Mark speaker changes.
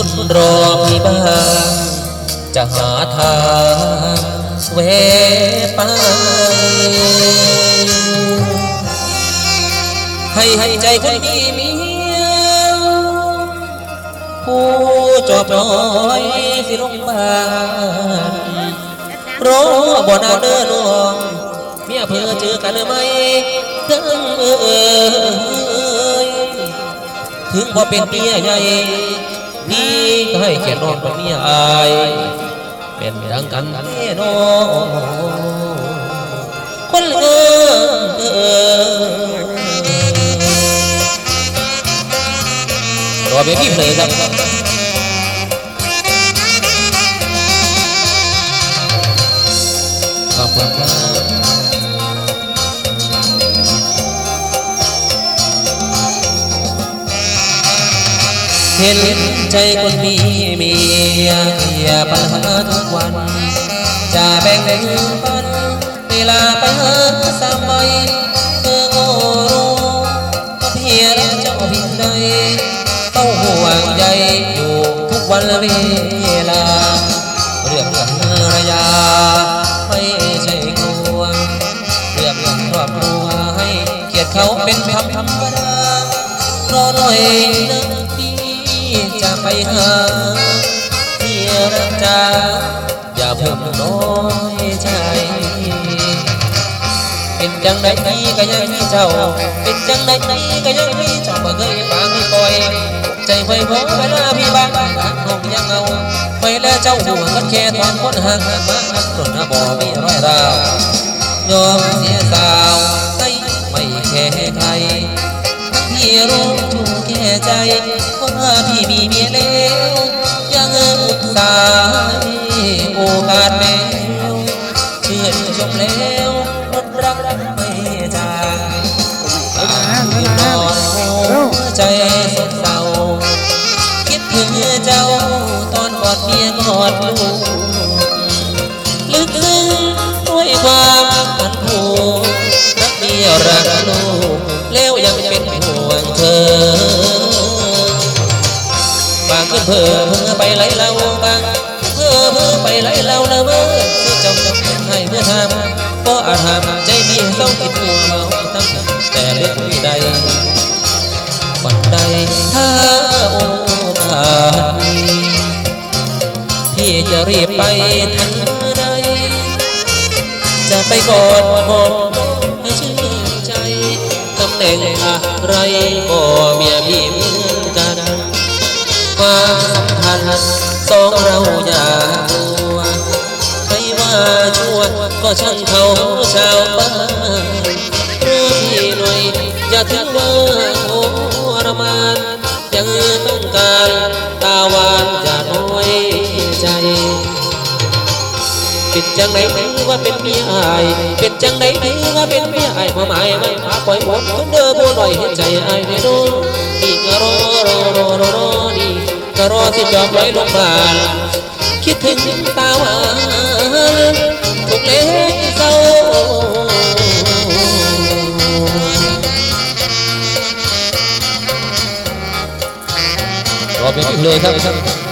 Speaker 1: สุดรอพี่บ้างจะหาทางเวไปให้ให้ใจคนที่มีเมียผู้จอบน้อยสิลงบ้านรอบ่นาเด้อน้องเมียเพื่อเจอกันไหมเด้อเอยถึงบ่เป็นเมียใหญ่ พี่ก็ให้แก่น้องเป็นเมียอายเป็นดังกันแน่นอนคนเออรอเบบี้เพลย์ครับ เห็นใจคนมีเมียเคียปัญหาทุกวัน จะแบ่งปันเวลาไปหาสามใบเธอโง่รู้ก็เพียงเจ้าเพียงใดต้องห่วงใยอยู่ทุกวันเวลา เรื่องภรรยาไม่ใช่กลัวเรื่องครอบครัวให้เกียรติเขาเป็นธรรมธรรมดารอหน่อยนะพี่จะ ไปหาที่รักจ้าอย่าเพิ่มน้อยใจเป็นจังใดนี้ก็ยังมีเจ้า เป็นจังใดนี้ก็ยังมีเจ้าบ่เคยฟังคอยใจไฟพอเวลาพี่บ้างคงยังเอาไปแล้วเจ้าห่วงกันแค่ตอนคนห่างมาต้นหน้าบ่ มีร้อยราว ยอมเสียสาวให้ไม่แค่ใครทั้งที่รู้ถูกแค่ ใจว่าพี่มีเมียแล้วยังอุตส่าห์ให้โอกาสแมวเชื่อชมแล้วรดรักไม่จางตอนหัวใจสดเศร้าคิดถึงเจ้าตอนกอดเมียกอดลูกลึกซึ้งด้วยความ เพื่อเพื่อไปไหลเราบางเพื่อเพื่อไปไหลเราละเมื่อคือเจ้าจะให้เมื่อทำก็อาจทำใจมีเศร้าติดหัวเมาตั้งแต่เรื่องใดวันใดถ้าโอกาสพี่จะรีบไปทันใดจะไปกอดหอมให้ชื่นใจตำแหน่งอะไรก็มี สองเราอย่ากลัวใครว่าชั่วก็ช่างเขาชาวบ้านรู้พี่หน่อยอย่าถึงว่าโอรมานยังต้องการตาวานจะน้อยใจเป็นจังไหนว่าเป็นเมียอายเป็นจังไหนว่าเป็นเมียอายความหมายมันพาปล่อยหมดคนเด้อผู้หน่อยเห็นใจอายไม่ดูนี่ ก็รอที่จอบไว้ลงบานคิดถึงตาหวานถูกเล็กเศร้ารอเป็นเลยครับ